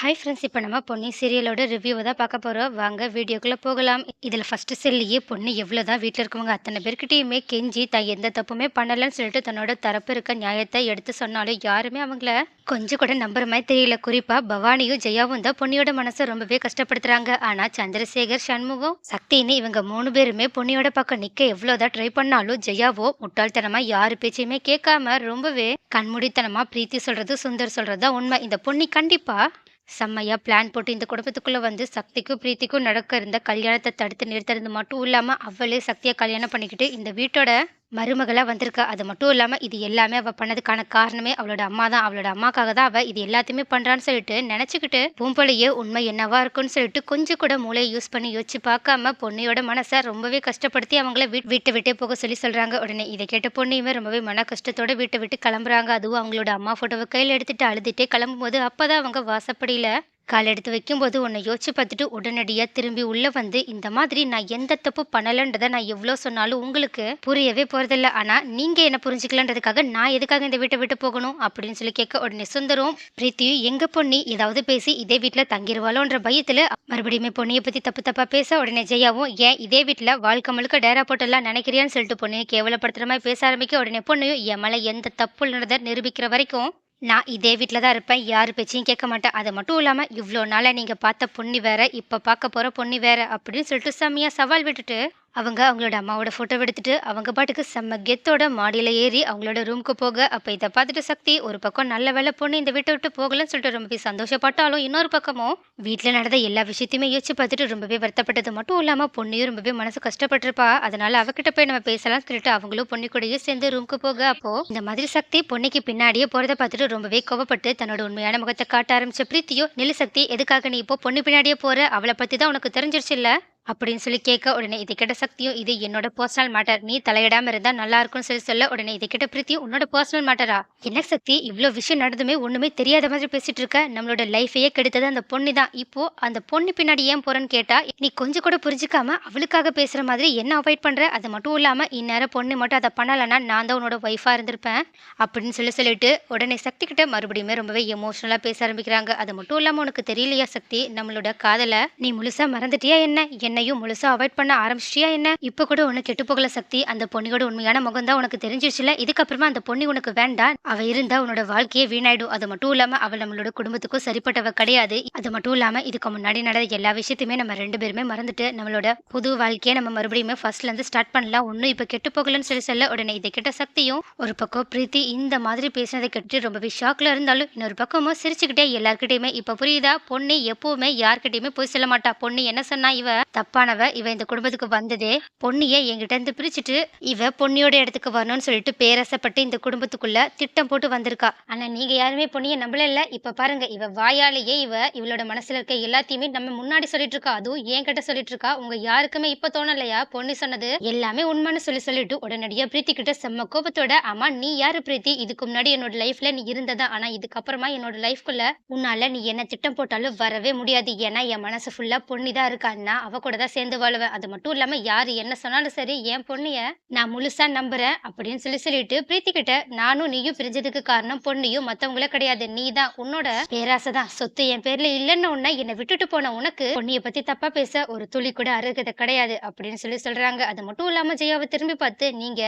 Hi friends இப்போ நம்ம பொன்னி சீரியலோட ரிவ்யூவை தான் பார்க்க போகிறோம் வாங்க வீடியோக்குள்ளே போகலாம். இதில் ஃபஸ்ட்டு செல்லியே பொண்ணு எவ்வளோ தான் வீட்டில் இருக்கவங்க? அத்தனை பேர்கிட்டையுமே கெஞ்சி தான் எந்த தப்புமே பண்ணலைன்னு சொல்லிட்டு தன்னோட தரப்பு இருக்க நியாயத்தை எடுத்து சொன்னாலும் யாருமே அவங்கள கொஞ்சம் கூட நம்புற மாதிரி தெரியல. குறிப்பாக பவானியும் ஜெயாவும் தான் பொன்னியோட மனசை ரொம்பவே கஷ்டப்படுத்துகிறாங்க ஆனால் சந்திரசேகர் சண்முகம் சக்தின்னு இவங்க மூணு பேருமே பொன்னியோட பக்கம் நிற்க எவ்வளோ தான் ட்ரை பண்ணாலும் ஜெயாவோ முட்டாள்தனமாக யார் பேச்சையுமே கேட்காம ரொம்பவே கண்மூடித்தனமாக பிரீத்தி சொல்கிறது சுந்தர் சொல்கிறது தான் உண்மை. இந்த பொன்னி கண்டிப்பாக செம்மையாக பிளான் போட்டு இந்த குடும்பத்துக்குள்ளே வந்து சக்திக்கும் பிரீத்திக்கும் நடக்க இருந்த கல்யாணத்தை தடுத்து நிறுத்துறது மட்டும் இல்லாமல் அவளே சக்தியை கல்யாணம் பண்ணிக்கிட்டு இந்த வீட்டோட மருமகளாக வந்திருக்கா. அது மட்டும் இல்லாமல் இது எல்லாமே அவள் பண்ணதுக்கான காரணமே அவளோட அம்மா தான். அவளோட அம்மாக்காக தான் அவள் இது எல்லாத்தையுமே பண்ணுறான்னு சொல்லிட்டு நினச்சிக்கிட்டு பூம்பளையே உண்மை என்னவா இருக்குன்னு சொல்லிட்டு கொஞ்சம் கூட மூளையை யூஸ் பண்ணி யோசிச்சு பார்க்காம பொண்ணையோட மனசை ரொம்பவே கஷ்டப்படுத்தி அவங்கள வீட் வீட்டை விட்டே போக சொல்லி சொல்கிறாங்க உடனே இதை கேட்ட பொண்ணையுமே ரொம்பவே மன கஷ்டத்தோட வீட்டை விட்டு கிளம்புறாங்க. அதுவும் அவங்களோட அம்மா ஃபோட்டோவை கையில் எடுத்துட்டு அழுதுட்டே கிளம்பும்போது அப்போ தான் அவங்க வாசப்படியில் கால் எடுத்து வைக்கும்போது உன்னை யோசிச்சு பார்த்துட்டு உடனடியாக திரும்பி உள்ளே வந்து இந்த மாதிரி நான் எந்த தப்பு பண்ணலைன்றதை நான் எவ்வளோ சொன்னாலும் உங்களுக்கு புரியவே போகிறதில்ல ஆனால் நீங்கள் என்ன புரிஞ்சுக்கலன்றதுக்காக நான் எதுக்காக இந்த வீட்டை விட்டு போகணும்? அப்படின்னு சொல்லி கேட்க உடனே சுந்தரம் பிரீத்தியும் எங்கள் பொண்ணி ஏதாவது பேசி இதே வீட்டில் தங்கிடுவாளோன்ற பயத்தில் மறுபடியுமே பொண்ணியை பற்றி தப்பு தப்பாக பேச உடனே ஜெயாவும் ஏன் இதே வீட்டில் வாழ்க்கை முழுக்க டேரா போட்டெல்லாம் நினைக்கிறியான்னு சொல்லிட்டு பொண்ணையை கேவலப்படுத்துகிற மாதிரி பேச ஆரம்பிக்க உடனே பொண்ணையும் என் மேலே எந்த தப்பு நிரூபிக்கிற வரைக்கும் நான் இதே வீட்டில் தான் இருப்பேன். யார் பேச்சையும் கேட்க மாட்டேன். அது மட்டும் இல்லாமல் இவ்வளோ நாளாக நீங்கள் பார்த்த பொண்ணு வேற இப்போ பார்க்க போகிற பொண்ணு வேற அப்படின்னு சொல்லிட்டு செம்மையாக சவால் விட்டுட்டு அவங்க அவங்களோட அம்மாவோட ஃபோட்டோ எடுத்துட்டு அவங்க பாட்டுக்கு செம்ம கெத்தோட மாடியில் ஏறி அவங்களோட ரூமுக்கு போக அப்போ இதை பார்த்துட்டு சக்தி ஒரு பக்கம் நல்ல வேலை பொண்ணு இந்த வீட்டை விட்டு போகலன்னு சொல்லிட்டு ரொம்பவே சந்தோஷப்பட்டாலும் இன்னொரு பக்கமும் வீட்டில் நடந்த எல்லா விஷயத்தையுமே யோசிச்சு பார்த்துட்டு ரொம்பவே வருத்தப்பட்டது. மட்டும் இல்லாமல் பொண்ணையும் ரொம்பவே மனசு கஷ்டப்பட்டிருப்பா. அதனால அவகிட்ட போய் நம்ம பேசலாம் சொல்லிட்டு அவங்களும் பொண்ணு கூடயே சேர்ந்து ரூமுக்கு போக அப்போ இந்த மாதிரி சக்தி பொண்ணுக்கு பின்னாடியே போறத பார்த்துட்டு ரொம்பவே கோவப்பட்டு தன்னோட உண்மையான முகத்தை காட்ட ஆரம்பிச்ச பிரீத்தியோ நிலு சக்தி எதுக்காக நீ இப்போ பொண்ணு பின்னாடியே போற? அவளை பத்தி தான் உனக்கு தெரிஞ்சிருச்சு இல்ல? அப்படின்னு சொல்லி கேட்க உடனே இது கிட்ட சக்தியும் இது என்னோட பர்சனல் மேட்டர் நீ தலையிடாம இருந்தா நல்லா இருக்கும்னு சொல்லி சொல்ல உடனே இது கிட்ட பிரித்தியும் உன்னோட பர்சனல் மேட்டரா என்ன சக்தி? இவ்வளோ விஷயம் நடந்துமே ஒண்ணுமே தெரியாத மாதிரி பேசிட்டு இருக்க. நம்மளோட லைஃபையே கெடுத்தது அந்த பொண்ணு தான். இப்போ அந்த பொண்ணு பின்னாடி ஏன் போறேன்னு கேட்டா நீ கொஞ்சம் கூட புரிஞ்சுக்காம அவளுக்காக பேசுற மாதிரி என்ன அவாய்ட் பண்ற? அது மட்டும் இல்லாம இந்நேரம் பொண்ணு மட்டும் அதை பண்ணலன்னா நான் தான் உன்னோட ஒய்ஃபா இருந்திருப்பேன். அப்படின்னு சொல்லி சொல்லிட்டு உடனே சக்தி கிட்ட மறுபடியுமே ரொம்பவே எமோஷனலா பேச ஆரம்பிக்கிறாங்க. அது மட்டும் இல்லாம உனக்கு தெரியலையா சக்தி? நம்மளோட காதலை நீ முழுசா மறந்துட்டியா என்ன? என்ன என்னையும் முழுசா அவாய்ட் பண்ண ஆரம்பிச்சிட்டியா என்ன? இப்ப கூட உனக்கு கெட்டு போகல சக்தி. அந்த பொண்ணியோட உண்மையான முகம் தான் உனக்கு தெரிஞ்சிருச்சுல? இதுக்கப்புறமா அந்த பொண்ணி உனக்கு வேண்டாம். அவ இருந்தா உன்னோட வாழ்க்கையே வீணாயிடும். அது மட்டும் இல்லாம அவள் நம்மளோட குடும்பத்துக்கும் சரிப்பட்டவ கிடையாது. அது மட்டும் இல்லாம இதுக்கு முன்னாடி நடந்த எல்லா விஷயத்தையுமே நம்ம ரெண்டு பேருமே மறந்துட்டு நம்மளோட புது வாழ்க்கையை நம்ம மறுபடியுமே ஃபர்ஸ்ட்ல இருந்து ஸ்டார்ட் பண்ணலாம். ஒன்னும் இப்ப கெட்டு போகலன்னு சொல்லி சொல்ல உடனே இதை கிட்ட சக்தியும் ஒரு பக்கம் பிரீத்தி இந்த மாதிரி பேசினதை கேட்டு ரொம்பவே ஷாக்ல இருந்தாலும் இன்னொரு பக்கமும் சிரிச்சுக்கிட்டே எல்லார்கிட்டயுமே இப்ப புரியுதா? பொண்ணு எப்பவுமே யார்கிட்டயுமே போய் சொல்ல மாட்டா. பொண்ணு என்ன சொன்னா இவ? தப்பானவ இவ இந்த குடும்பத்துக்கு வந்ததே பொன்னியை என்கிட்ட இருந்து பிரிச்சுட்டு இவ பொன்னியோட இடத்துக்கு வரணும்னு சொல்லிட்டு பேரசப்பட்டு இந்த குடும்பத்துக்குள்ள திட்டம் போட்டு வந்திருக்கா. ஆனா நீங்க யாருமே பொண்ணிய நம்பல இல்ல. இப்ப பாருங்க இவ வாயாலேயே இவ இவளோட மனசுல இருக்க எல்லாத்தையுமே நம்ம முன்னாடி சொல்லிட்டு இருக்கா. அதுவும் என்கிட்ட சொல்லிட்டு இருக்கா. உங்க யாருக்குமே இப்ப தோணலையா? பொண்ணு சொன்னது? எல்லாமே உண்மைன்னு சொல்லி சொல்லிட்டு உடனடியா பிரீத்தி கிட்ட செம்ம கோபத்தோட ஆமா நீ யாரு பிரீத்தி? இதுக்கு முன்னாடி என்னோட லைஃப்ல நீ இருந்ததா? ஆனா இதுக்கப்புறமா என்னோட லைஃப்குள்ள உன்னால நீ என்ன திட்டம் போட்டாலும் வரவே முடியாது. ஏன்னா என் மனசு ஃபுல்லா பொண்ணி தான் இருக்கா. அவ கூட தான் சேர்ந்து வாழுவேன் அது மட்டும் இல்லாம யாரு என்ன சொன்னாலும் சரி என் பொண்ணிய நான் முழுசா நம்புறேன் அப்படின்னு சொல்லி சொல்லிட்டு பிரீத்தி கிட்ட நானும் நீயும் பிரிஞ்சதுக்கு காரணம் பொண்ணையும் மற்றவங்களே கிடையாது. நீ தான் உன்னோட பேராசை தான். சொத்து என் பேர்ல இல்லைன்னு உன்ன என்னை விட்டுட்டு போன உனக்கு பொண்ணிய பத்தி தப்பா பேச ஒரு துளி கூட அருகதை கிடையாது அப்படின்னு சொல்லி சொல்றாங்க. அது மட்டும் இல்லாம ஜெயாவை திரும்பி பார்த்து நீங்க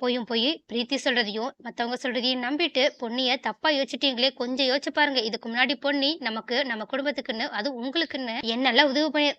போயும் போய் பிரீத்தி சொல்றதையும் மத்தவங்க சொல்றதையும் நம்பிட்டு பொண்ணிய தப்பா யோசிச்சிட்டீங்களே கொஞ்சம் யோசிச்சு பாருங்க. இதுக்கு முன்னாடி பொண்ணி நமக்கு நம்ம குடும்பத்துக்குன்னு அது உங்களுக்குன்னு என்னெல்லாம் உதவி பண்ணி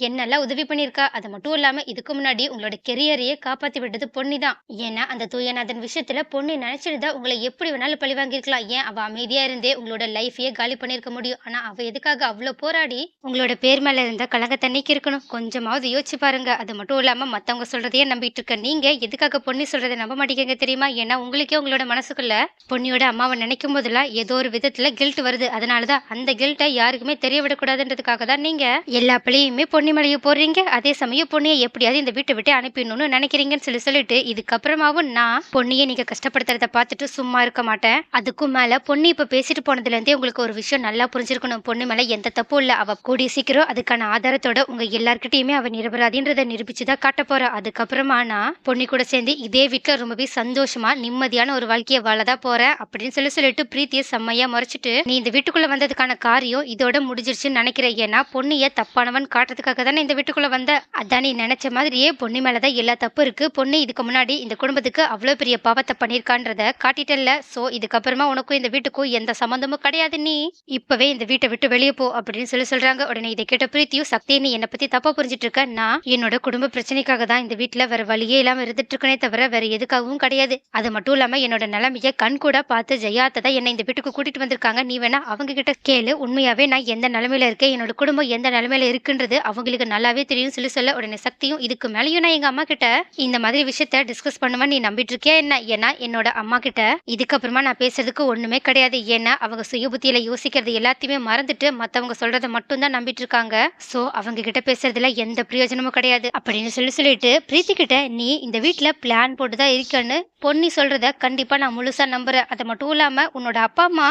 என்னெல்லாம் உதவி பண்ணியிருக்கா அது மட்டும் இல்லாம இதுக்கு முன்னாடி உங்களோட கெரியரையே காப்பாத்தி விட்டது பொன்னி தான் ஏன்னா அந்த தூயநாதன் விஷயத்துல பொண்ணு நினைச்சிருந்தா உங்களை எப்படி வேணாலும் பழி வாங்கியிருக்கலாம். ஏன்? அவ அமைதியா இருந்தே உங்களோட லைஃபையே காலி பண்ணியிருக்க முடியும். ஆனா அவ எதுக்காக அவ்வளவு போராடி உங்களோட பேர் மேல இருந்த கலங்கத்தை நீக்கிருக்கணும் கொஞ்சமாவது யோசிச்சு பாருங்க. அது மட்டும் இல்லாம மத்தவங்க சொல்றதையே நம்பிட்டு இருக்க நீங்க எதுக்காக பொண்ணி சொல்றதை நம்ப மாட்டேங்க தெரியுமா? ஏன்னா உங்களுக்கே உங்களோட மனசுக்குள்ள பொன்னியோட அம்மாவை நினைக்கும் போதெல்லாம் ஏதோ ஒரு விதத்துல கில்ட் வருது. அதனாலதான் அந்த கில்ட்டை யாருக்குமே தெரிய விடக்கூடாதுன்றதுக்காக தான் நீங்க எல்லா பிள்ளையுமே பொண்ணி பொன்னி மேலேயே போடுறீங்க? அதே சமயம் பொண்ணியை எப்படியாவது இந்த வீட்டை விட்டு அனுப்பிடணும்னு நினைக்கிறீங்கன்னு சொல்லி சொல்லிட்டு இதுக்கப்புறமாவும் நான் பொன்னியை நீங்க கஷ்டப்படுத்துறத பார்த்துட்டு சும்மா இருக்க மாட்டேன். அதுக்கும் மேல பொண்ணு இப்ப பேசிட்டு போனதுல இருந்தே உங்களுக்கு ஒரு விஷயம் நல்லா புரிஞ்சிருக்கணும். பொண்ணு மேல எந்த தப்பும் இல்ல. அவ கூடிய சீக்கிரம் அதுக்கான ஆதாரத்தோட உங்க எல்லார்கிட்டயுமே அவ நிரபராதின்றத நிரூபிச்சுதான் காட்ட போறா. அதுக்கப்புறமா நான் பொண்ணு கூட சேர்ந்து இதே வீட்டுல ரொம்பவே சந்தோஷமா நிம்மதியான ஒரு வாழ்க்கையை வாழதான் போறேன் அப்படின்னு சொல்லி சொல்லிட்டு பிரீத்தியை செம்மையா முறைச்சிட்டு நீ இந்த வீட்டுக்குள்ள வந்ததுக்கான காரியம் இதோட முடிஞ்சிருச்சுன்னு நினைக்கிறேன். ஏன்னா பொண்ணிய தப்பானவன் காட்டுறதுக்காக தானே இந்த வீட்டுக்குள்ளே வந்த? அதான் நீ நினச்ச மாதிரியே பொண்ணு மேலே தான் எல்லா தப்பு இருக்குது பொண்ணு இதுக்கு முன்னாடி இந்த குடும்பத்துக்கு அவ்வளோ பெரிய பாவத்தை பண்ணியிருக்கான்றத காட்டிட்டல்ல ஸோ இதுக்கப்புறமா உனக்கும் இந்த வீட்டுக்கும் எந்த சம்மந்தமும் கிடையாது நீ. இப்போவே இந்த வீட்டை விட்டு வெளியே போ அப்படின்னு சொல்லி சொல்கிறாங்க உடனே இதை கேட்ட பிரீத்தியும் சக்தி நீ என்னை பற்றி தப்பாக புரிஞ்சிட்டு இருக்க நான் என்னோட குடும்ப பிரச்சனைக்காக தான் இந்த வீட்டில் வேற வழியே இல்லாமல் இருந்துட்டு இருக்கனே தவிர வேற எதுக்காகவும் கிடையாது. அது மட்டும் இல்லாமல் என்னோட நிலைமையை கண் கூட பார்த்து ஜெயாத்தை தான் என்னை இந்த வீட்டுக்கு கூட்டிட்டு வந்திருக்காங்க. நீ வேணா அவங்க கிட்ட கேளு. உண்மையாவே நான் எந்த நிலைமையில இருக்கேன்? என்னோட குடும்பம் எந்த நிலைமையில இருக்குன்றது அவங்களுக்கு நல்லாவே தெரியும் சொல்லி சொல்ல உடனே சக்தியும் இதுக்கு மேலேயும். நான் எங்க அம்மா கிட்ட இந்த மாதிரி விஷயத்த டிஸ்கஸ் பண்ணுவேன் நீ நம்பிட்டு இருக்கியா என்ன? ஏன்னா என்னோட அம்மா கிட்ட இதுக்கப்புறமா நான் பேசுறதுக்கு ஒண்ணுமே கிடையாது. ஏன்னா அவங்க சுயபுத்தியில யோசிக்கிறது எல்லாத்தையுமே மறந்துட்டு மத்தவங்க சொல்றத மட்டும் தான் நம்பிட்டு இருக்காங்க. சோ அவங்க கிட்ட பேசுறதுல எந்த பிரயோஜனமும் கிடையாது. அப்படின்னு சொல்லி சொல்லிட்டு பிரீத்தி கிட்ட நீ இந்த வீட்டில் பிளான் போட்டு தான் இருக்கன்னு பொன்னி சொல்றத கண்டிப்பா நான் முழுசா நம்புறேன். அது மட்டும் இல்லாம உன்னோட அப்பா அம்மா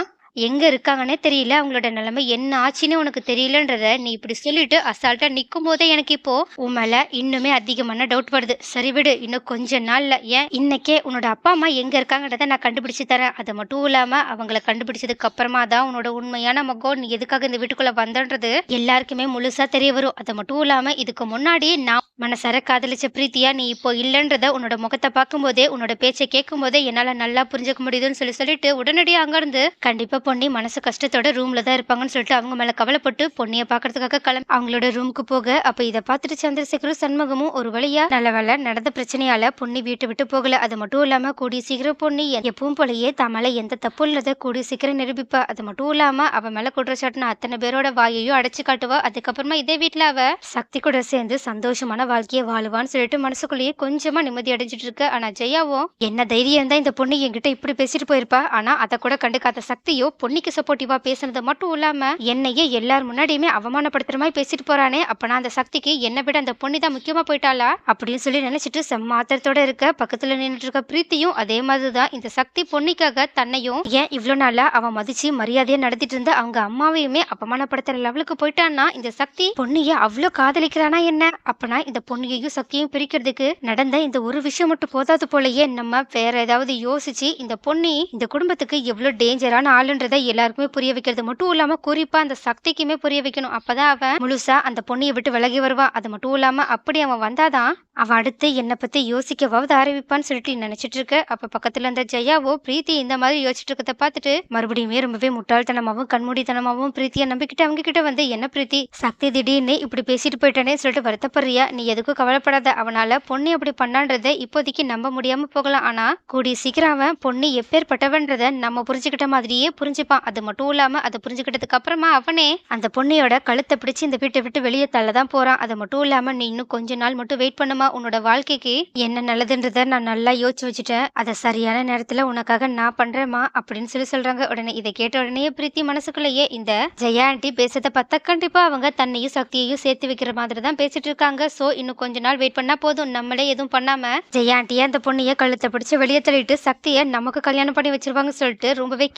எங்கே இருக்காங்கன்னே தெரியல. அவங்களோட நிலைமை என்ன ஆச்சுன்னு உனக்கு தெரியலன்றத நீ இப்படி சொல்லிட்டு அசால்ட்டாக நிற்கும் போதே எனக்கு இப்போ உன் மேலே இன்னுமே அதிகமான டவுட் வருது. சரி விடு இன்னும் கொஞ்ச நாளில். ஏன்? இன்னைக்கே உன்னோட அப்பா அம்மா எங்கே இருக்காங்கன்றத நான் கண்டுபிடிச்சு தரேன். அது மட்டும் இல்லாமல் அவங்கள கண்டுபிடிச்சதுக்கு அப்புறமா தான் உன்னோட உண்மையான முகம் நீ எதுக்காக இந்த வீட்டுக்குள்ளே வந்தன்றது எல்லாருக்குமே முழுசாக தெரிய வரும். அது மட்டும் இல்லாமல் இதுக்கு முன்னாடி நான் மனசார காதலிச்ச பிரீத்தியா நீ இப்போ இல்லைன்றத உன்னோட முகத்தை பார்க்கும்போதே உன்னோட பேச்சை கேட்கும் போதே என்னால் நல்லா புரிஞ்சுக்க முடியுதுன்னு சொல்லி சொல்லிட்டு உடனடியாக அங்கேருந்து கண்டிப்பாக பொன்னி மனசு கஷ்டத்தோட ரூம்ல தான் இருப்பாங்கன்னு சொல்லிட்டு அவங்க மேல கவலைப்பட்டு பொன்னியை பாக்குறதுக்காக கிளம்பி அவங்களோட ரூமுக்கு போக. அப்ப இதை பார்த்துட்டு சந்திரசேகரும் சண்முகமும் ஒரு வழியா நல்ல வேலை நடந்த பிரச்சனையால பொன்னி வீட்டை விட்டு போகல. அது மட்டும் இல்லாம கூடிய சீக்கிரம் பொன்னி எப்பவும் போலயே தன் எந்த தப்பும் இல்லாத கூடிய சீக்கிரம் நிரூபிப்பா. அது மட்டும் இல்லாம அவ மேல குற்றச்சாட்டுன அத்தனை பேரோட வாயையும் அடைச்சு காட்டுவா. அதுக்கப்புறமா இதே வீட்டுல அவ சக்தி கூட சேர்ந்து சந்தோஷமான வாழ்க்கையை வாழுவான்னு சொல்லிட்டு மனசுக்குள்ளேயே கொஞ்சமா நிம்மதி அடைஞ்சிட்டு இருக்கு. ஆனா ஜெயாவும் என்ன தைரியம் தான் இந்த பொண்ணு என்கிட்ட இப்படி பேசிட்டு போயிருப்பா. ஆனா அதை கூட கண்டுக்காத சக்தியோ பொன்னிக்கு சப்போர்ட்டிவா பேசுனது மட்டும் இல்லாம என்னையே எல்லார் முன்னாடியுமே அவமானப்படுத்துற மாதிரி பேசிட்டு போறானே. அப்பனா அந்த சக்திக்கு என்னை விட அந்த பொண்ணு தான் முக்கியமா போயிட்டாளா? அப்படின்னு சொல்லி நினைச்சிட்டு செம்ம ஆத்திரத்தோட இருக்க. பக்கத்துல நின்றுட்டு இருக்க பிரீத்தியும் அதே மாதிரிதான். இந்த சக்தி பொன்னிக்காக தன்னையும் ஏன் இவ்வளவு நாளா அவன் மதிச்சு மரியாதையா நடத்திட்டு இருந்த அவங்க அம்மாவையுமே அவமானப்படுத்துற லெவலுக்கு போயிட்டான்னா இந்த சக்தி பொண்ணிய அவ்வளவு காதலிக்கிறானா என்ன? அப்பனா இந்த பொன்னியையும் சக்தியும் பிரிக்கிறதுக்கு நடந்த இந்த ஒரு விஷயம் மட்டும் போதாது போலயே நம்ம வேற ஏதாவது யோசிச்சு இந்த பொன்னி இந்த குடும்பத்துக்கு எவ்வளவு டேஞ்சரான ஆளுன்னு ஆளுன்றதை எல்லாருக்குமே புரிய வைக்கிறது. மட்டும் இல்லாம குறிப்பா அந்த சக்திக்குமே புரிய வைக்கணும். அப்பதான் அவன் முழுசா அந்த பொண்ணியை விட்டு விலகி வருவா. அது மட்டும் இல்லாம அப்படி அவன் வந்தாதான் அவன் அடுத்து என்னை பத்தி யோசிக்கவாவது ஆரம்பிப்பான்னு சொல்லிட்டு நினைச்சிட்டு இருக்க. அப்ப பக்கத்துல இருந்த ஜெயாவோ பிரீத்தி இந்த மாதிரி யோசிச்சுட்டு இருக்கத பார்த்துட்டு மறுபடியுமே ரொம்பவே முட்டாள்தனமாவும் கண்மூடித்தனமாவும் பிரீத்தியை நம்பிக்கிட்டு அவங்க கிட்ட வந்து என்ன பிரீத்தி? சக்தி திடீர்னு இப்படி பேசிட்டு போயிட்டானே சொல்லிட்டு வருத்தப்படுறியா? நீ எதுக்கும் கவலைப்படாத. அவனால பொண்ணு அப்படி பண்ணான்றதை இப்போதைக்கு நம்ப முடியாம போகலாம். ஆனா கூடிய சீக்கிரம் அவன் பொண்ணு எப்பேற்பட்டவன்றத நம்ம புரிஞ்சுக்கிட்ட மாதிரியே புரிஞ்சுப்பான் அது மட்டும் இல்லாம அதை புரிஞ்சுக்கிட்டதுக்கு அப்புறமா அவனே அந்த பொண்ணையோட கழுத்தை பிடிச்சு இந்த வீட்டை விட்டு வெளியே தள்ளதான் போறான். அது மட்டும் இல்லாம நீ இன்னும் கொஞ்ச நாள் மட்டும் வெயிட் பண்ணுமா? உன்னோட வாழ்க்கைக்கு என்ன நல்லதுன்றத நான் நல்லா யோசிச்சு வச்சுட்டேன். அதை சரியான நேரத்துல உனக்காக நான் பண்ணுறேம்மா அப்படின்னு சொல்லி சொல்றாங்க. உடனே இதை கேட்ட உடனே பிரீத்தி மனசுக்குள்ளேயே இந்த ஜெயா ஆண்டி பேசுறத பார்த்தா கண்டிப்பா அவங்க தன்னையும் சக்தியையும் சேர்த்து வைக்கிற மாதிரி தான் பேசிட்டு இருக்காங்க. சோ இன்னும் கொஞ்ச நாள் வெயிட் பண்ணா போதும். நம்மளே எதுவும் பண்ணாம ஜெயா ஆண்டியை அந்த பொண்ணைய கழுத்தை பிடிச்சு வெளியே தள்ளிட்டு சக்தியை நமக்கு கல்யாணம் பண்ணி வச்சிருவாங்க சொல்லிட்டு ரொம்பவே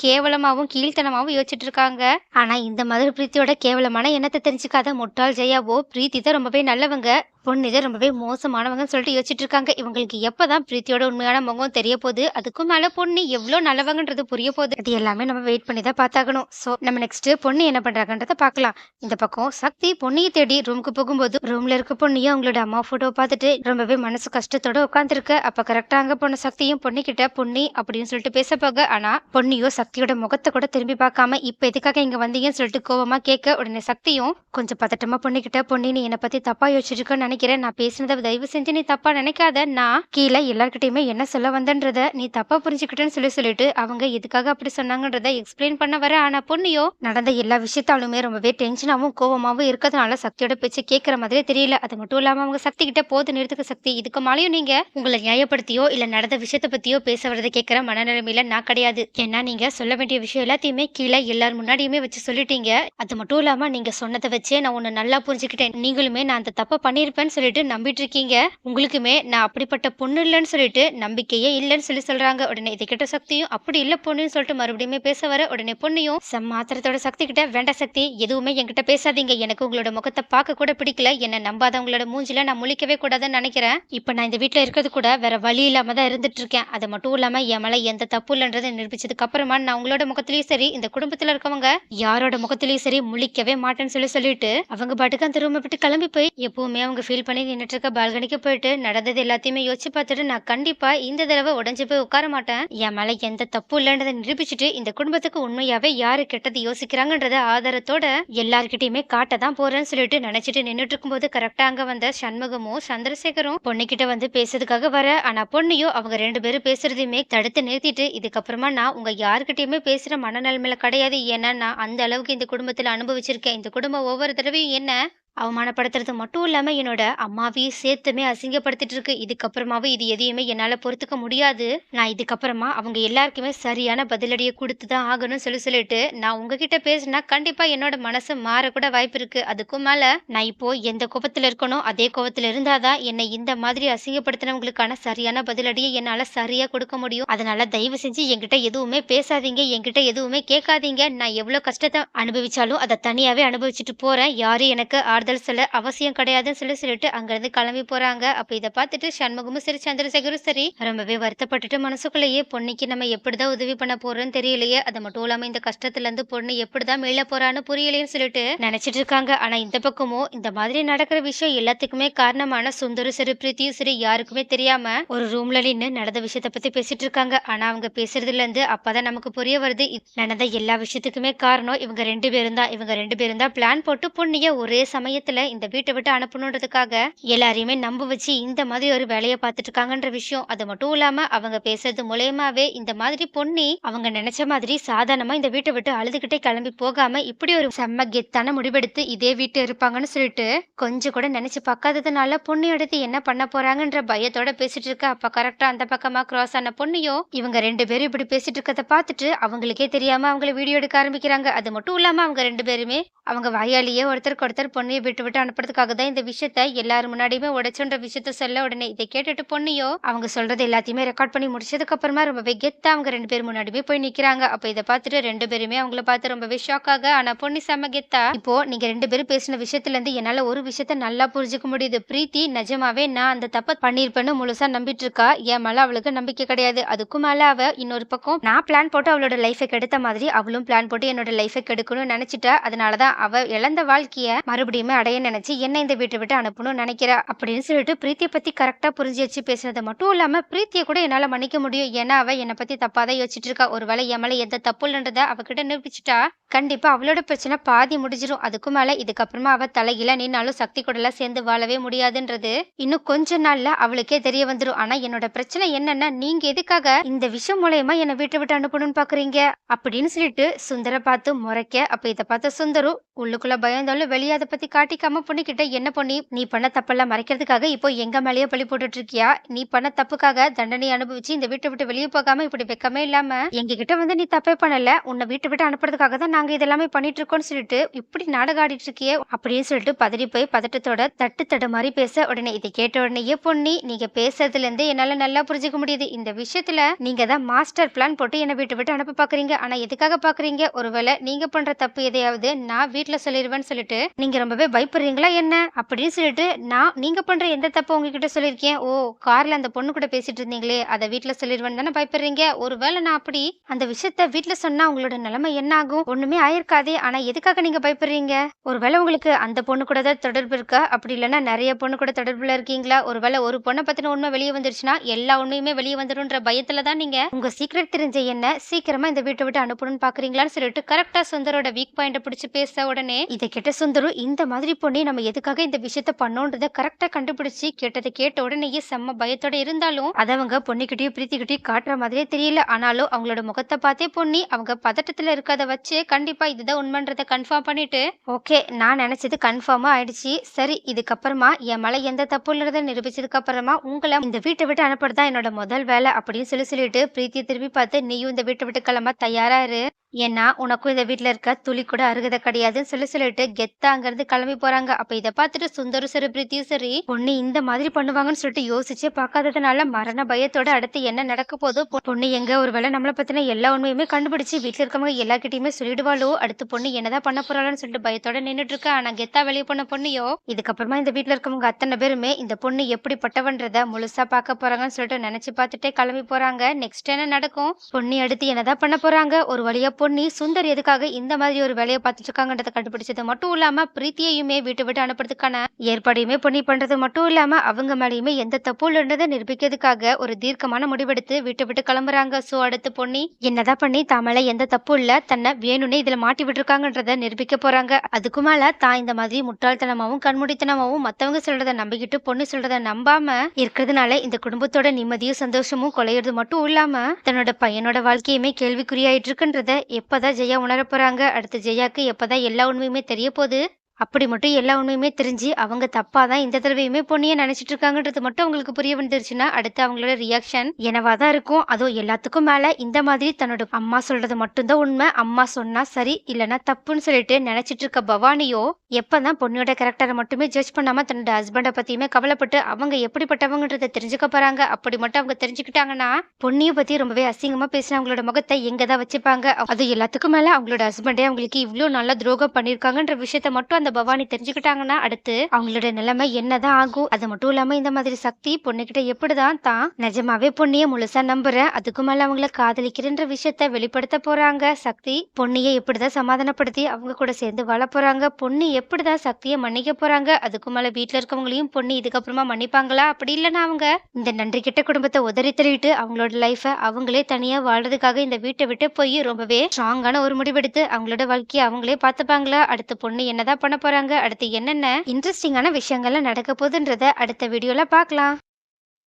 கேவலமாவும் கீழ்த்தனமாவும் யோசிச்சுட்டு இருக்காங்க ஆனா இந்த மாதிரி பிரீத்தியோட கேவலமான எண்ணத்தை தெரிஞ்சுக்காத முட்டாள் ஜெயாவோ பிரீத்தி தான் ரொம்பவே நல்லவங்க. பொண்ணு ரொம்பவே மோசமானவங்கன்னு சொல்லிட்டு யோசிச்சுட்டு இருக்காங்க இவங்களுக்கு எப்பதான் பிரீத்தியோட உண்மையான முகம் தெரிய போகுது அதுக்கும் மேல பொண்ணு எவ்வளோ நல்லவங்கன்றது புரிய போகுது அது எல்லாமே நம்ம வெயிட் பண்ணி தான் பார்த்தாகணும். ஸோ நம்ம நெக்ஸ்ட் பொண்ணு என்ன பண்றாங்கன்றத பார்க்கலாம். இந்த பக்கம் சக்தி பொண்ணையை தேடி ரூமுக்கு போகும்போது ரூம்ல இருக்க பொண்ணையும் அவங்களோட அம்மா போட்டோ பார்த்துட்டு ரொம்பவே மனசு கஷ்டத்தோட உட்காந்துருக்க அப்ப கரெக்டா அங்க போன சக்தியும் பொண்ணு கிட்ட பொன்னி அப்படின்னு சொல்லிட்டு பேச போக ஆனா பொண்ணியோ சக்தியோட முகத்தை கூட திரும்பி பார்க்காம இப்ப எதுக்காக இங்க வந்தீங்கன்னு சொல்லிட்டு கோவமா கேட்க உடனே சக்தியும் கொஞ்சம் பதட்டமா பொண்ணுகிட்ட பொன்னி நீ என்னை பத்தி தப்பா யோசிச்சிருக்கன்னு நினைக்கிறேன். நான் பேசினதை தயவு செஞ்சு நீ தப்பா நினைக்காத. நான் கீழே எல்லார்கிட்டயுமே என்ன சொல்ல வந்தன்றத நீ தப்பா புரிஞ்சுக்கிட்டேன்னு சொல்லி சொல்லிட்டு அவங்க எதுக்காக அப்படி சொன்னாங்கன்றத எக்ஸ்பிளைன் பண்ண வர ஆனா பொண்ணியோ நடந்த எல்லா விஷயத்தாலுமே ரொம்பவே டென்ஷனாவும் கோவமாவும் இருக்கிறதுனால சக்தியோட பேச்சு கேட்கற மாதிரியே தெரியல. அது மட்டும் இல்லாம அவங்க சக்தி கிட்ட போது நிறுத்துக்க சக்தி இதுக்கு மேலேயும் நீங்க உங்களை நியாயப்படுத்தியோ இல்ல நடந்த விஷயத்த பத்தியோ பேச வரதை கேட்கிற மனநிலைமையில நான் கிடையாது. ஏன்னா நீங்க சொல்ல வேண்டிய விஷயம் எல்லாத்தையுமே கீழே எல்லார் முன்னாடியுமே வச்சு சொல்லிட்டீங்க. அது மட்டும் இல்லாம நீங்க சொன்னதை வச்சே நான் உன்னை நல்லா புரிஞ்சுக்கிட்டேன். நீங்களுமே நான் அந்த தப்பை இருப்பேன்னு சொல்லிட்டு நம்பிட்டு இருக்கீங்க உங்களுக்குமே நான் அப்படிப்பட்ட பொண்ணு இல்லைன்னு சொல்லிட்டு நம்பிக்கையே இல்லைன்னு சொல்லி சொல்றாங்க. உடனே இதை கிட்ட சக்தியும் அப்படி இல்ல பொண்ணுன்னு சொல்லிட்டு மறுபடியுமே பேச வர உடனே பொண்ணையும் சம்மாத்திரத்தோட சக்தி கிட்ட வேண்டாம் சக்தி எதுவுமே என்கிட்ட பேசாதீங்க. எனக்கு உங்களோட முகத்தை பார்க்க கூட பிடிக்கல. என்ன நம்பாதவங்களோட மூஞ்சில நான் முழிக்கவே கூடாதுன்னு நினைக்கிறேன். இப்ப நான் இந்த வீட்ல இருக்கிறது கூட வேற வழி இல்லாம தான் இருந்துட்டு இருக்கேன் அது மட்டும் இல்லாம என் மேல எந்த தப்பு இல்லைன்றதை நிரூபிச்சதுக்கு அப்புறமா நான் உங்களோட முகத்திலயும் சரி இந்த குடும்பத்துல இருக்கவங்க யாரோட முகத்திலயும் சரி முழிக்கவே மாட்டேன்னு சொல்லி சொல்லிட்டு அவங்க பாட்டுக்கு அந்த ரூமை விட்டு கிளம்பி போய் எப்பவுமே அவங்க ஃபீல் பண்ணி நின்னுட்டு இருக்க பால்கனிக்கு போயிட்டு நடந்தது எல்லாத்தையுமே யோசிச்சு பார்த்துட்டு நான் கண்டிப்பா இந்த தடவை உடஞ்சு போய் உட்கார மாட்டேன். என் மேல எந்த தப்பு இல்லைன்றதை நிரூபிச்சுட்டு இந்த குடும்பத்துக்கு உண்மையாவே யாரு கெட்டது யோசிக்கிறாங்கன்றத ஆதாரத்தோட எல்லார்கிட்டயுமே காட்ட தான் போறேன்னு சொல்லிட்டு நினைச்சிட்டு நின்றுட்டு இருக்கும்போது கரெக்டா அங்க வந்த சண்முகமும் சந்திரசேகரும் பொண்ணுகிட்ட வந்து பேசுறதுக்காக வர. ஆனா பொண்ணையும் அவங்க ரெண்டு பேரும் பேசுறதையுமே தடுத்து நிறுத்திட்டு இதுக்கப்புறமா நான் உங்க யார்கிட்டயுமே பேசுற மனநிலைமையில கிடையாது. ஏன்னா நான் அந்த அளவுக்கு இந்த குடும்பத்துல அனுபவிச்சிருக்கேன். இந்த குடும்பம் ஒவ்வொரு தடவையும் என்ன அவமானப்படுத்துறது மட்டும் இல்லாமல் என்னோட அம்மாவையும் சேர்த்துமே அசிங்கப்படுத்திட்டு இருக்கு. இதுக்கப்புறமாவே இது எதையுமே என்னால் பொறுத்துக்க முடியாது. நான் இதுக்கப்புறமா அவங்க எல்லாருக்குமே சரியான பதிலடியை கொடுத்து தான் ஆகணும்னு சொல்லி சொல்லிட்டு நான் உங்ககிட்ட பேசினா கண்டிப்பாக என்னோட மனசு மாறக்கூட வாய்ப்பு இருக்கு. அதுக்கும் மேலே நான் இப்போ எந்த கோபத்தில் இருக்கணும் அதே கோபத்தில் இருந்தாதான் என்னை இந்த மாதிரி அசிங்கப்படுத்தினவங்களுக்கான சரியான பதிலடியை என்னால் சரியாக கொடுக்க முடியும். அதனால தயவு செஞ்சு என்கிட்ட எதுவுமே பேசாதீங்க என்கிட்ட எதுவுமே கேட்காதீங்க. நான் எவ்வளோ கஷ்டத்தை அனுபவிச்சாலும் அதை தனியாகவே அனுபவிச்சுட்டு போகிறேன் யாரும் எனக்கு ஆறுதல் சொல்ல அவசியம் கிடையாதுன்னு சொல்லி சொல்லிட்டு அங்கிருந்து கிளம்பி போறாங்க. அப்ப இதை பார்த்துட்டு சண்முகமும் சரி சந்திரசேகரும் சரி ரொம்பவே வருத்தப்பட்டுட்டு மனசுக்குள்ளேயே பொண்ணுக்கு நம்ம எப்படிதான் உதவி பண்ண போறோம்னு தெரியலையே. அது மட்டும் இல்லாம இந்த கஷ்டத்துல இருந்து பொண்ணு எப்படிதான் மீள போறான்னு புரியலையேன்னு சொல்லிட்டு நினைச்சிட்டு இருக்காங்க. ஆனா இந்த பக்கமும் இந்த மாதிரி நடக்கிற விஷயம் எல்லாத்துக்குமே காரணமான சுந்தரும் சரி பிரீத்தியும் சரி யாருக்குமே தெரியாம ஒரு ரூம்ல நின்று நடந்த விஷயத்த பத்தி பேசிட்டு இருக்காங்க. ஆனா அவங்க பேசுறதுல இருந்து அப்பதான் நமக்கு புரிய வருது. நடந்த எல்லா விஷயத்துக்குமே காரணம் இவங்க ரெண்டு பேரும் தான். இவங்க ரெண்டு பேரும் தான் பிளான் போட்டு பொண்ணிய ஒரே சமயம் சமயத்துல இந்த வீட்டை விட்டு அனுப்பணுன்றதுக்காக எல்லாரையுமே நம்ப வச்சு இந்த மாதிரி ஒரு வேலையை பார்த்துட்டு இருக்காங்கன்ற விஷயம். அது மட்டும் இல்லாம அவங்க பேசுறது மூலயமாவே இந்த மாதிரி பொண்ணி அவங்க நினைச்ச மாதிரி சாதாரணமா இந்த வீட்டை விட்டு அழுதுகிட்டே கிளம்பி போகாம இப்படி ஒரு செம்ம கெத்தான முடிவெடுத்து இதே வீட்டு இருப்பாங்கன்னு சொல்லிட்டு கொஞ்சம் கூட நினைச்சு பார்க்காததுனால பொண்ணு எடுத்து என்ன பண்ண போறாங்கன்ற பயத்தோட பேசிட்டு இருக்க. அப்ப கரெக்டா அந்த பக்கமா கிராஸ் ஆன பொண்ணையும் இவங்க ரெண்டு பேரும் இப்படி பேசிட்டு இருக்கத பார்த்துட்டு அவங்களுக்கே தெரியாம அவங்கள வீடியோ எடுக்க ஆரம்பிக்கிறாங்க. அது மட்டும் இல்லாம அவங்க ரெண்டு பேருமே அவங்க வாயாலேயே ஒருத்தருக்கு ஒருத்தர் பொண்ணு விட்டு விட்டு அனுப்புறதுக்காக தான் இந்த விஷயத்த எல்லாரும் முன்னாடியுமே உடைச்சுன்ற விஷயத்த சொல்ல உடனே இதை கேட்டுட்டு பொண்ணையோ அவங்க சொல்றது எல்லாத்தையுமே ரெக்கார்ட் பண்ணி முடிச்சதுக்கு அப்புறமா ரொம்பவே கெத்தா அவங்க ரெண்டு பேர் முன்னாடியுமே போய் நிக்கிறாங்க. அப்ப இதை பார்த்துட்டு ரெண்டு பேருமே அவங்கள பார்த்து ரொம்பவே ஷாக் ஆக ஆனா பொண்ணு செம்ம கெத்தா. இப்போ நீங்க ரெண்டு பேரும் பேசின விஷயத்துல இருந்து என்னால ஒரு விஷயத்த நல்லா புரிஞ்சுக்க முடியுது. பிரீத்தி நிஜமாவே நான் அந்த தப்ப பண்ணிருப்பேன்னு முழுசா நம்பிட்டு இருக்கா? என் மேல அவளுக்கு நம்பிக்கை கிடையாது. அதுக்கும் மேல அவ இன்னொரு பக்கம் நான் பிளான் போட்டு அவளோட லைஃபை கெடுத்த மாதிரி அவளும் பிளான் போட்டு என்னோட லைஃபை கெடுக்கணும்னு நினைச்சிட்டா. அதனாலதான் அவ இழந்த வாழ்க்கைய மறுபடியும் அடைய நினைச்சு என்ன இந்த வீட்டை விட்டு அனுப்பணும்னு நினைக்கிறா? அப்படின்னு சொல்லிட்டு பிரீத்தியை பத்தி கரெக்டா புரிஞ்சு வச்சு பேசுனது மட்டும் இல்லாம பிரீத்தியை கூட என்னால மன்னிக்க முடியும். ஏன்னா அவ என்னை பத்தி தப்பா தான் யோசிச்சுட்டு இருக்கா. ஒருவேளை என் மேலே எந்த தப்பு இல்லைன்றத அவகிட்ட நிரூபிச்சுட்டா கண்டிப்பா அவளோட பிரச்சனை பாதி முடிஞ்சிடும் அதுக்கும் மேல இதுக்கப்புறமா அவ தலையில நின்னாலும் சக்தி கூடலாம் சேர்ந்து வாழவே முடியாதுன்றது இன்னும் கொஞ்ச நாள்ல அவளுக்கே தெரிய வந்துடும் ஆனா என்னோட பிரச்சனை என்னன்னா நீங்க எதுக்காக இந்த விஷயம் மூலயமா என்னை வீட்டை விட்டு அனுப்பணும்னு பாக்குறீங்க? அப்படின்னு சொல்லிட்டு சுந்தர பார்த்து முறைக்க. அப்ப இதை பார்த்த சுந்தரும் உள்ளுக்குள்ள பயந்தாலும் வெளியே அதை பத்தி காட்டிக்காம பொண்ணுக்கிட்ட என்ன பொண்ணி நீ பண்ண தப்பெல்லாம் மறைக்கிறதுக்காக இப்போ எங்க மேலேயே பழி போட்டுட்டு இருக்கியா நீ பண்ண தப்புக்காக தண்டனை அனுபவிச்சு இந்த வீட்டை விட்டு வெளியே போகாம இப்படி வெக்கமே இல்லாம எங்க கிட்ட வந்து நீ தப்பே பண்ணல. உன்னை வீட்டை விட்டு அனுப்புறதுக்காக தான் நாங்க இதெல்லாமே பண்ணிட்டு இருக்கோம்னு சொல்லிட்டு இப்படி நாடகம் ஆடிட்டு இருக்கியே அப்படின்னு சொல்லிட்டு பதறி போய் பதட்டத்தோட தட்டு தடு மாதிரி பேச உடனே இதை கேட்ட உடனேயே பொண்ணி நீங்க பேசுறதுல இருந்து என்னால நல்லா புரிஞ்சுக்க முடியுது. இந்த விஷயத்துல நீங்க தான் மாஸ்டர் பிளான் போட்டு என்னை வீட்டை விட்டு அனுப்ப பாக்குறீங்க. ஆனா எதுக்காக பாக்குறீங்க? ஒருவேளை நீங்க பண்ற தப்பு எதையாவது நான் வீட்டுல சொல்லிடுவேன்னு சொல்லிட்டு நீங்க ரொம்பவே பயப்படுறீங்களா என்ன? அப்படின்னு சொல்லிட்டு நான் நீங்கள் பண்ணுற எந்த தப்பு உங்ககிட்ட சொல்லியிருக்கேன் ஓ காரில் அந்த பொண்ணு கூட பேசிட்டு இருந்தீங்களே அதை வீட்டில் சொல்லிடுவேன்னு தானே பயப்படுறீங்க? ஒருவேளை நான் அப்படி அந்த விஷயத்த வீட்டில் சொன்னால் உங்களோட நிலைமை என்ன ஆகும் ஒன்றுமே ஆயிருக்காதே ஆனால் எதுக்காக நீங்கள் பயப்படுறீங்க? ஒருவேளை உங்களுக்கு அந்த பொண்ணு கூட தான் தொடர்பு இருக்கா? அப்படி இல்லைன்னா நிறைய பொண்ணு கூட தொடர்பில் இருக்கீங்களா? ஒருவேளை ஒரு பொண்ணை பற்றின உண்மை வெளியே வந்துருச்சுன்னா எல்லா உண்மையுமே வெளியே வந்துடும்ன்ற பயத்தில் தான் நீங்கள் உங்கள் சீக்ரெட் தெரிஞ்ச என்ன சீக்கிரமாக இந்த வீட்டை விட்டு அனுப்பணும்னு பார்க்குறீங்களான்னு சொல்லிட்டு கரெக்டாக சுந்தரோட வீக் பாயிண்ட்டை பிடிச்சி பேச உடனே இதை கிட்ட சுந்தரும் இந்த மாதிரி மாதிரி பொண்ணு நம்ம எதுக்காக இந்த விஷயத்த பண்ணோன்றத கரெக்டா கண்டுபிடிச்சு கேட்டதை கேட்ட உடனேயே செம்ம பயத்தோட இருந்தாலும் அதை அவங்க பொண்ணுகிட்டயும் பிரீத்திக்கிட்டயும் காட்டுற மாதிரியே தெரியல. ஆனாலும் அவங்களோட முகத்தை பார்த்தே பொண்ணி அவங்க பதட்டத்துல இருக்கத வச்சு கண்டிப்பா இதுதான் உண்மைன்றத கன்ஃபார்ம் பண்ணிட்டு ஓகே நான் நினைச்சது கன்ஃபார்மா ஆயிடுச்சு. சரி இதுக்கப்புறமா என் மலை எந்த தப்பு இல்லறத நிரூபிச்சதுக்கு அப்புறமா உங்களை இந்த வீட்டை விட்டு அனுப்புறதா என்னோட முதல் வேலை அப்படின்னு சொல்லி சொல்லிட்டு பிரீத்தி திரும்பி பார்த்து நீயும் இந்த வீட்டை விட்டு கிளம்ப தயாரா இரு. ஏன்னா உனக்கும் இந்த வீட்டுல இருக்க துளி கூட அருகதை கிடையாதுன்னு சொல்லி சொல்லிட்டு கெத்தா அங்கிருந்து கிளம்பி போறாங்க. அப்ப இதை பார்த்துட்டு சுந்தரும் சரி பிரீத்தியும் சரி பொண்ணு இந்த மாதிரி பண்ணுவாங்கன்னு சொல்லிட்டு யோசிச்சே பார்க்காததுனால மரண பயத்தோட அடுத்து என்ன நடக்க போதோ பொண்ணு எங்க ஒருவேளை நம்மளை பத்தின எல்லா உண்மையுமே கண்டுபிடிச்சு வீட்டுல இருக்கவங்க எல்லாக்கிட்டையுமே சொல்லிடுவாளோ? அடுத்து பொண்ணு என்னதான் பண்ண போறாளான்னு சொல்லிட்டு பயத்தோட நின்னுட்டு இருக்கா? ஆனா கெத்தா வெளியே போன பொண்ணையோ? இதுக்கப்புறமா இந்த வீட்டுல இருக்கவங்க அத்தனை பேருமே இந்த பொண்ணு எப்படிப்பட்டவன்றத முழுசா பார்க்க போறாங்கன்னு சொல்லிட்டு நினைச்சு பார்த்துட்டே கிளம்பி போறாங்க. நெக்ஸ்ட் என்ன நடக்கும்? பொண்ணு அடுத்து என்னதான் பண்ண போறாங்க? ஒரு வழியா பொண்ணு சுந்தர் எதுக்காக இந்த மாதிரி ஒரு வேலையை பார்த்துட்டு இருக்காங்கன்றத கண்டுபிடிச்சது மட்டும் இல்லாம பிரீத்தியையுமே வீட்டு விட்டு அனுப்புறதுக்கான ஏற்பாடையுமே பொண்ணி பண்றது மட்டும் இல்லாம அவங்க மேலேயுமே எந்த தப்பு இல்லைன்றதை நிரூபிக்கிறதுக்காக ஒரு தீர்க்கமான முடிவெடுத்து வீட்டை விட்டு கிளம்புறாங்க. சோ அடுத்து பொண்ணி என்னதான் பண்ணி தாமல எந்த தப்பும் இல்ல. தன்னை வேணும்னே இதுல மாட்டி விட்டுருக்காங்கன்றத நிரூபிக்க போறாங்க. அதுக்கு மேல தான் இந்த மாதிரி முட்டாள்தனமாவும் கண்முடித்தனமாவும் மத்தவங்க சொல்றத நம்பிக்கிட்டு பொண்ணு சொல்றத நம்பாம இருக்கிறதுனால இந்த குடும்பத்தோட நிம்மதியும் சந்தோஷமும் குலையிறது மட்டும் இல்லாம தன்னோட பையனோட வாழ்க்கையுமே கேள்விக்குறியாயிட்டு இருக்குன்றத எப்பதான் ஜெயா உணர போறாங்க. அடுத்து ஜெயாக்கு எப்பதான் எல்லா உண்மையுமே தெரிய போகுது. அப்படி மட்டும் எல்லா உண்மையுமே தெரிஞ்சு அவங்க தப்பா தான் இந்த தடவையுமே பொண்ணியை நினைச்சிட்டு இருக்காங்கன்றது மட்டும் அவங்களுக்கு புரிய வந்துருச்சுன்னா அடுத்து அவங்களோட ரியாக்ஷன் என்னவா தான் இருக்கும். அதுவும் எல்லாத்துக்கும் மேல இந்த மாதிரி தன்னோட அம்மா சொல்றது மட்டும்தான் உண்மை. அம்மா சொன்னா சரி இல்லைன்னா தப்புன்னு சொல்லிட்டு நினைச்சிட்டு இருக்க பவானியோ எப்பதான் பொண்ணியோட கேரக்டரை மட்டுமே ஜட்ஜ் பண்ணாம தன்னோட ஹஸ்பண்டை பத்தியுமே கவலைப்பட்டு அவங்க எப்படிப்பட்டவங்கன்றத தெரிஞ்சுக்க போறாங்க அப்படி மட்டும் அவங்க தெரிஞ்சுக்கிட்டாங்கன்னா பொண்ணியை பத்தி ரொம்பவே அசிங்கமா பேசின அவங்களோட முகத்தை எங்க தான் வச்சுப்பாங்க? அது எல்லாத்துக்கும் மேல அவங்களோட ஹஸ்பண்டே அவங்களுக்கு இவ்வளவு நல்ல துரோகம் பண்ணிருக்காங்கன்ற விஷயத்த மட்டும் அந்த பவானி தெரிஞ்சுக்கிட்டாங்கன்னா அடுத்து அவங்களோட நிலைமை என்னதான் ஆகும்? அது மட்டும் இல்லாம இந்த மாதிரி சக்தி பொண்ணுகிட்ட எப்படிதான் தான் நிஜமாவே பொண்ணிய முழுசா நம்புறேன் அதுக்கு மேல அவங்கள காதலிக்கிறேன்ற விஷயத்த வெளிப்படுத்த போறாங்க. சக்தி பொண்ணிய எப்படிதான் சமாதானப்படுத்தி அவங்க கூட சேர்ந்து வாழ போறாங்க. பொண்ணு எப்படிதான் சக்தியை மன்னிக்க போறாங்க? அதுக்கு மேல வீட்டுல இருக்கவங்களையும் பொண்ணு இதுக்கப்புறமா மன்னிப்பாங்களா? அப்படி இல்லைன்னா அவங்க இந்த நன்றி கிட்ட குடும்பத்தை உதறி தள்ளிட்டு அவங்களோட லைஃபை அவங்களே தனியா வாழ்றதுக்காக இந்த வீட்டை விட்டு போய் ரொம்பவே ஸ்ட்ராங்கான ஒரு முடிவெடுத்து அவங்களோட வாழ்க்கையை அவங்களே பார்த்துப்பாங்களா? அடுத்த பொண்ணு என்னதான் பண்ண போறாங்க. அடுத்து என்னென்ன இன்ட்ரெஸ்டிங்கான விஷயங்கள்லாம் நடக்க போகுதுன்றத அடுத்த வீடியோல பார்க்கலாம்.